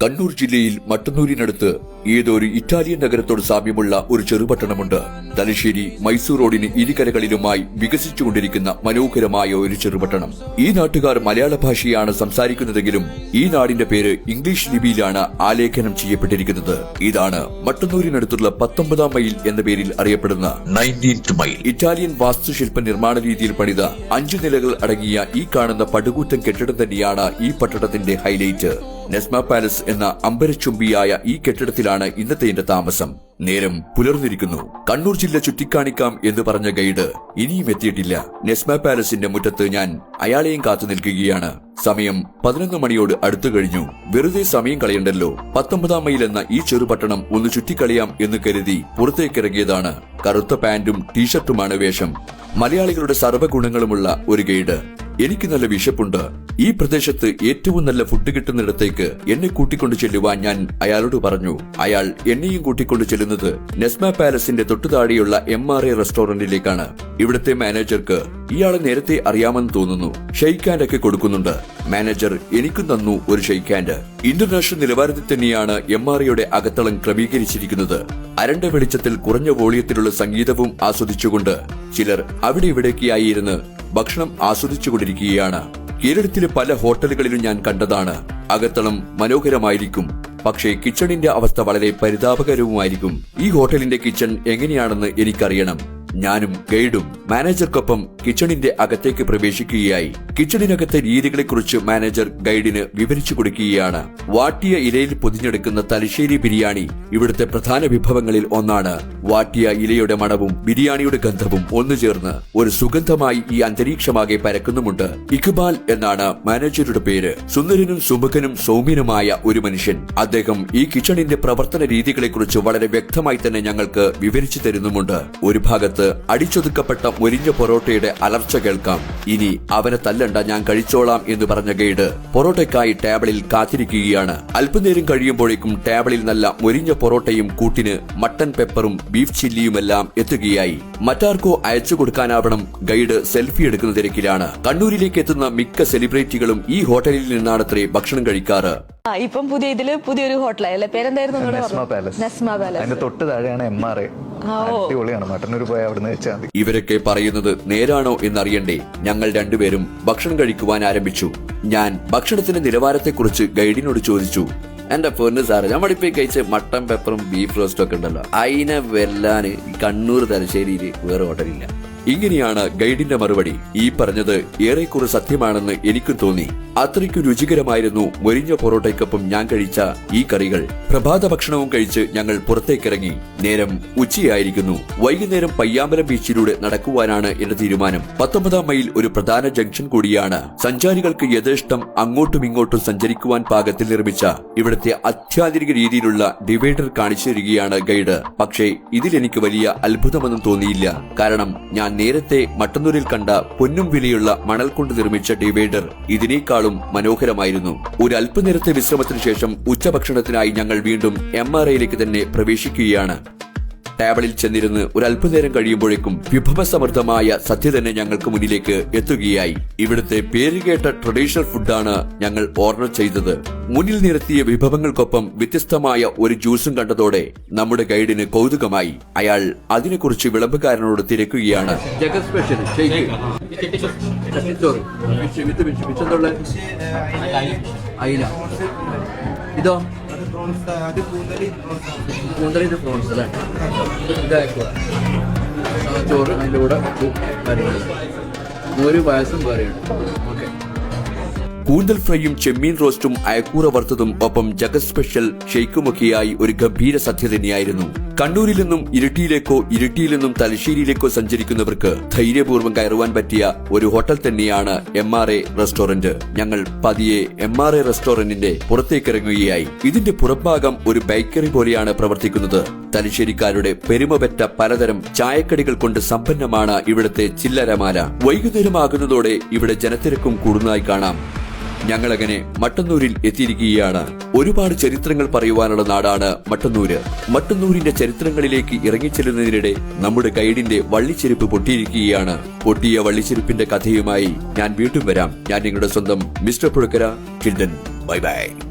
കണ്ണൂർ ജില്ലയിൽ മട്ടന്നൂരിനടുത്ത് ഏതോ ഒരു ഇറ്റാലിയൻ നഗരത്തോട് സാമ്യമുള്ള ഒരു ചെറുപട്ടണമുണ്ട്. തലശ്ശേരി മൈസൂർ റോഡിന് ഇരുകരകളിലുമായി വികസിച്ചുകൊണ്ടിരിക്കുന്ന മനോഹരമായ ഒരു ചെറുപട്ടണം. ഈ നാട്ടുകാർ മലയാള ഭാഷയാണ് സംസാരിക്കുന്നതെങ്കിലും ഈ നാടിന്റെ പേര് ഇംഗ്ലീഷ് ലിപിയിലാണ് ആലേഖനം ചെയ്യപ്പെട്ടിരിക്കുന്നത്. ഇതാണ് മട്ടന്നൂരിനടുത്തുള്ള പത്തൊമ്പതാം മൈൽ എന്ന പേരിൽ അറിയപ്പെടുന്ന നയന്റീൻത് മൈൽ ഇറ്റാലിയൻ വാസ്തുശില്പ നിർമ്മാണ രീതിയിൽ പണിത അഞ്ചു നിലകൾ അടങ്ങിയ ഈ കാണുന്ന പടുകൂറ്റൻ കെട്ടിടം തന്നെയാണ് ഈ പട്ടണത്തിന്റെ ഹൈലൈറ്റ്. നെസ്മ പാലസ് എന്ന അമ്പരച്ചുംബിയായ ഈ കെട്ടിടത്തിലാണ് ഇന്നത്തെ എന്റെ താമസം. നേരം പുലർന്നിരിക്കുന്നു. കണ്ണൂർ ജില്ല ചുറ്റിക്കാണിക്കാം എന്ന് പറഞ്ഞ ഗൈഡ് ഇനിയും എത്തിയിട്ടില്ല. നെസ്മ പാലസിന്റെ മുറ്റത്ത് ഞാൻ അയാളെയും കാത്തു നിൽക്കുകയാണ്. സമയം പതിനൊന്ന് മണിയോട് അടുത്തു കഴിഞ്ഞു. വെറുതെ സമയം കളയണ്ടല്ലോ. പത്തൊമ്പതാം മൈൽ എന്ന ഈ ചെറുപട്ടണം ഒന്ന് ചുറ്റിക്കളിയാം എന്ന് കരുതി പുറത്തേക്കിറങ്ങിയതാണ്. കറുത്ത പാന്റും ടീഷർട്ടുമാണ് വേഷം. മലയാളികളുടെ സർവഗുണങ്ങളുമുള്ള ഒരു ഗൈഡ്. എനിക്ക് നല്ല വിശപ്പുണ്ട്. ഈ പ്രദേശത്ത് ഏറ്റവും നല്ല ഫുഡ് കിട്ടുന്നിടത്തേക്ക് എന്നെ കൂട്ടിക്കൊണ്ടു ചെല്ലുവാൻ ഞാൻ അയാളോട് പറഞ്ഞു. അയാൾ എന്നെയും കൂട്ടിക്കൊണ്ടു ചെല്ലുന്നത് നെസ്മ പാലസിന്റെ തൊട്ടുതാഴെയുള്ള എം ആർ എ റെസ്റ്റോറന്റിലേക്കാണ്. ഇവിടുത്തെ മാനേജർക്ക് ഇയാളെ നേരത്തെ അറിയാമെന്ന് തോന്നുന്നു. ഷെയ്ക്കാൻഡ് ഒക്കെ കൊടുക്കുന്നുണ്ട്. മാനേജർ എനിക്കും തന്നു ഒരു ഷെയ്ക്ക് ഹാൻഡ് ഇന്റർനാഷണൽ നിലവാരത്തിൽ തന്നെയാണ് എം ആർ എയുടെ അകത്തളം ക്രമീകരിച്ചിരിക്കുന്നത്. അരണ്ട വെളിച്ചത്തിൽ കുറഞ്ഞ വോളിയത്തിലുള്ള സംഗീതവും ആസ്വദിച്ചുകൊണ്ട് ചിലർ അവിടെ ഇവിടേക്കായി ഇരുന്ന് ഭക്ഷണം ആസ്വദിച്ചുകൊണ്ടിരിക്കുകയാണ്. കേരളത്തിലെ പല ഹോട്ടലുകളിലും ഞാൻ കണ്ടതാണ്. അകത്തളം മനോഹരമായിരിക്കും. പക്ഷേ കിച്ചണിന്റെ അവസ്ഥ വളരെ പരിതാപകരവുമായിരിക്കും. ഈ ഹോട്ടലിന്റെ കിച്ചൺ എങ്ങനെയാണെന്ന് എനിക്കറിയണം. ഞാനും ഗൈഡും. മാനേജർക്കൊപ്പം കിച്ചണിന്റെ അകത്തേക്ക് പ്രവേശിക്കുകയായി. കിച്ചണിനകത്തെ രീതികളെക്കുറിച്ച് മാനേജർ ഗൈഡിന് വിവരിച്ചു കൊടുക്കുകയാണ്. വാട്ടിയ ഇലയിൽ പൊതിഞ്ഞെടുക്കുന്ന തലശ്ശേരി ബിരിയാണി ഇവിടുത്തെ പ്രധാന വിഭവങ്ങളിൽ ഒന്നാണ്. വാട്ടിയ ഇലയുടെ മണവും ബിരിയാണിയുടെ ഗന്ധവും ഒന്നു ചേർന്ന് ഒരു സുഗന്ധമായി ഈ അന്തരീക്ഷമാകെ പരക്കുന്നുമുണ്ട്. ഇക്ബാൽ എന്നാണ് മാനേജരുടെ പേര്. സുന്ദരനും സുമുഖനും സൗമ്യനുമായ ഒരു മനുഷ്യൻ. അദ്ദേഹം ഈ കിച്ചണിന്റെ പ്രവർത്തന രീതികളെക്കുറിച്ച് വളരെ വ്യക്തമായി തന്നെ ഞങ്ങൾക്ക് വിവരിച്ചു തരുന്നുമുണ്ട്. ഒരു ഭാഗത്ത് അടിച്ചൊതുക്കപ്പെട്ട മൊരിഞ്ഞ പൊറോട്ടയുടെ അലർച്ച കേൾക്കാം. ഇനി അവനെ തല്ലണ്ട ഞാൻ കഴിച്ചോളാം എന്ന് പറഞ്ഞ ഗൈഡ് പൊറോട്ടയ്ക്കായി ടേബിളിൽ കാത്തിരിക്കുകയാണ്. അല്പനേരം കഴിയുമ്പോഴേക്കും ടേബിളിൽ നല്ല മൊരിഞ്ഞ പൊറോട്ടയും കൂട്ടിന് മട്ടൻ പെപ്പറും ബീഫ് ചില്ലിയുമെല്ലാം എത്തുകയായി. മറ്റാർക്കോ അയച്ചു കൊടുക്കാനാവണം ഗൈഡ് സെൽഫി എടുക്കുന്ന തിരക്കിലാണ്. കണ്ണൂരിലേക്ക് എത്തുന്ന മിക്ക സെലിബ്രിറ്റികളും ഈ ഹോട്ടലിൽ നിന്നാണത്രേ ഭക്ഷണം കഴിക്കാറ്. ആ ഇപ്പം പുതിയ ഇതിൽ പുതിയൊരു ഹോട്ടലായി പേരെന്തായിരുന്നു പാലസ്. നസ്മ പാലസ്. അതിന്റെ തൊട്ട് താഴെയാണ് എം ആർ എ. അടിപൊളിയാണ്. മട്ടന്നൂർ പോയി അവിടുന്ന് വെച്ചാൽ മതി. ഇവരൊക്കെ പറയുന്നത് നേരാണോ എന്നറിയണ്ടേ? ഞങ്ങൾ രണ്ടുപേരും ഭക്ഷണം കഴിക്കുവാൻ ആരംഭിച്ചു. ഞാൻ ഭക്ഷണത്തിന്റെ നിലവാരത്തെക്കുറിച്ച് ഗൈഡിനോട് ചോദിച്ചു. എന്റെ പൊന്ന് സാറ് ഞാൻ മടിപ്പോയി കഴിച്ച മട്ടൻ പെപ്പറും ബീഫ് റോസ്റ്റും ഒക്കെ ഉണ്ടല്ലോ. അതിനെ വെല്ലാന് കണ്ണൂർ തലശ്ശേരിയിൽ വേറെ ഹോട്ടലില്ല. ഇങ്ങനെയാണ് ഗൈഡിന്റെ മറുപടി. ഈ പറഞ്ഞത് ഏറെക്കുറെ സത്യമാണെന്ന് എനിക്കും തോന്നി. അത്രയ്ക്കു രുചികരമായിരുന്നു മൊരിഞ്ഞ പൊറോട്ടയ്ക്കൊപ്പം ഞാൻ കഴിച്ച ഈ കറികൾ. പ്രഭാത ഭക്ഷണവും കഴിച്ച് ഞങ്ങൾ പുറത്തേക്കിറങ്ങി. നേരം ഉച്ചയായിരിക്കുന്നു. വൈകുന്നേരം പയ്യാമ്പലം ബീച്ചിലൂടെ നടക്കുവാനാണ് എന്റെ തീരുമാനം. പത്തൊമ്പതാം മൈൽ ഒരു പ്രധാന ജംഗ്ഷൻ കൂടിയാണ്. സഞ്ചാരികൾക്ക് യഥേഷ്ടം അങ്ങോട്ടും ഇങ്ങോട്ടും സഞ്ചരിക്കുവാൻ പാകത്തിൽ നിർമ്മിച്ച ഇവിടുത്തെ അത്യാധുനിക രീതിയിലുള്ള ഡിവൈഡർ കാണിച്ചു തരികയാണ് ഗൈഡ്. പക്ഷേ ഇതിലെനിക്ക് വലിയ അത്ഭുതമൊന്നും തോന്നിയില്ല. കാരണം ഞാൻ നേരത്തെ മട്ടന്നൂരിൽ കണ്ട പൊന്നും വിലയുള്ള മണൽ കൊണ്ട് നിർമ്മിച്ച ഡിവൈഡർ ഇതിനേക്കാളും മനോഹരമായിരുന്നു. ഒരു അല്പനേരത്തെ വിശ്രമത്തിന് ശേഷം ഉച്ചഭക്ഷണത്തിനായി ഞങ്ങൾ വീണ്ടും എം ആർ ഐയിലേക്ക് തന്നെ പ്രവേശിക്കുകയാണ്. ടേബിളിൽ ചെന്നിരുന്ന് ഒരു അല്പനേരം കഴിയുമ്പോഴേക്കും വിഭവസമൃദ്ധമായ സദ്യ തന്നെ ഞങ്ങൾക്ക് മുന്നിലേക്ക് എത്തുകയായി. ഇവിടുത്തെ പേരുകേട്ട ട്രഡീഷണൽ ഫുഡാണ് ഞങ്ങൾ ഓർഡർ ചെയ്തത്. മുന്നിൽ നിരത്തിയ വിഭവങ്ങൾക്കൊപ്പം വ്യത്യസ്തമായ ഒരു ജ്യൂസും കണ്ടതോടെ നമ്മുടെ ഗൈഡിന് കൗതുകമായി. അയാൾ അതിനെക്കുറിച്ച് വിളമ്പുകാരനോട് തിരക്കുകയാണ്. ജഗത് സ്പെഷ്യൽ അയില ഇതോ കൂന്തലിന്റെ പ്രോൺസ് അല്ലേ? ഇതാക്കുക ചോറ് അതിന്റെ കൂടെ കാര്യങ്ങൾ ഒരു പായസം വേറെയുണ്ട് ഓക്കെ. കൂന്തൽ ഫ്രൈയും ചെമ്മീൻ റോസ്റ്റും അയക്കൂറ വറുത്തതും ഒപ്പം ജഗത് സ്പെഷ്യൽ ഷെയ്ക്കുമൊക്കെയായി ഒരു ഗംഭീര സദ്യ തന്നെയായിരുന്നു. കണ്ണൂരിൽ നിന്നും ഇരിട്ടിയിലേക്കോ ഇരിട്ടിയിൽ നിന്നും തലശ്ശേരിയിലേക്കോ സഞ്ചരിക്കുന്നവർക്ക് ധൈര്യപൂർവം കയറുവാൻ പറ്റിയ ഒരു ഹോട്ടൽ തന്നെയാണ് എം ആർ എ റെസ്റ്റോറന്റ്. ഞങ്ങൾ പതിയെ എം ആർ എ റെസ്റ്റോറന്റിന്റെ പുറത്തേക്കിറങ്ങുകയായി. ഇതിന്റെ പുറംഭാഗം ഒരു ബേക്കറി പോലെയാണ് പ്രവർത്തിക്കുന്നത്. തലശ്ശേരിക്കാരുടെ പെരുമപെറ്റ പലതരം ചായക്കടികൾ കൊണ്ട് സമ്പന്നമാണ് ഇവിടുത്തെ ചില്ലരമാല വൈകുന്നേരമാകുന്നതോടെ ഇവിടെ ജനത്തിരക്കും കൂടുന്നതായി കാണാം. ഞങ്ങളങ്ങനെ മട്ടന്നൂരിൽ എത്തിയിരിക്കുകയാണ്. ഒരുപാട് ചരിത്രങ്ങൾ പറയുവാനുള്ള നാടാണ് മട്ടന്നൂര്. മട്ടന്നൂരിന്റെ ചരിത്രങ്ങളിലേക്ക് ഇറങ്ങിച്ചെല്ലുന്നതിനിടെ നമ്മുടെ ഗൈഡിന്റെ വള്ളിച്ചെരുപ്പ് പൊട്ടിയിരിക്കുകയാണ്. പൊട്ടിയ വള്ളിച്ചെരുപ്പിന്റെ കഥയുമായി ഞാൻ വീണ്ടും വരാം. ഞാൻ നിങ്ങളുടെ സ്വന്തം mister Puzhakkara. Children bye bye.